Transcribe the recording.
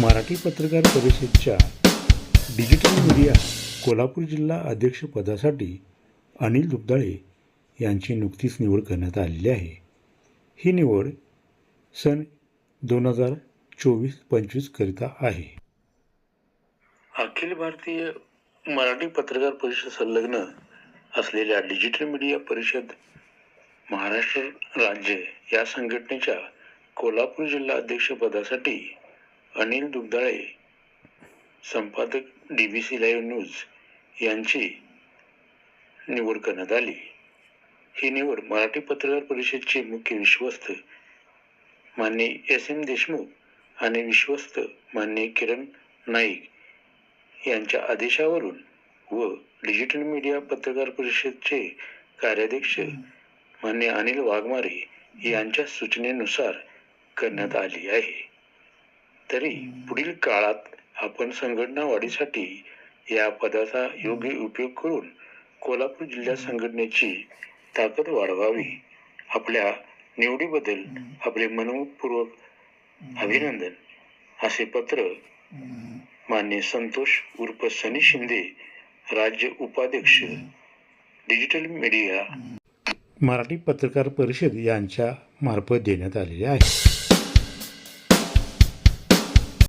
मराठी पत्रकार परिषदच्या digital media Kolhapur जिल्हा अध्यक्षपदासाठी अनिल दुबदाळे यांची नुकतीच निवड करण्यात आलेली आहे. ही निवड सन दोन हजार चोवीस पंचवीसकरिता आहे. अखिल भारतीय मराठी पत्रकार परिषद संलग्न असलेल्या डिजिटल मीडिया परिषद महाराष्ट्र राज्य या संघटनेच्या कोल्हापूर जिल्हा अध्यक्षपदासाठी अनिल दुग्धाळे संपादक D B C live news यांची निवड करण्यात आली. ही निवड मराठी पत्रकार परिषदचे मुख्य विश्वस्त मान्य एस एम देशमुख आणि विश्वस्त मान्य किरण नाईक यांच्या आदेशावरून व डिजिटल मीडिया पत्रकार परिषदचे कार्याध्यक्ष मान्य अनिल वाघमारे यांच्या सूचनेनुसार करण्यात आली आहे. तरी पुढील काळात आपण संघटना वाढीसाठी या पदाचा योग्य उपयोग करून कोल्हापूर जिल्हा संघटनेची ताकद वाढवावी आपल्या निवडीबद्दल आपले मनपूर्वक अभिनंदन. असे पत्र मान्य संतोष उर्फ सनी शिंदे राज्य उपाध्यक्ष डिजिटल मीडिया. मराठी पत्रकार परिषद यांच्या मार्फत देण्यात आलेले आहे.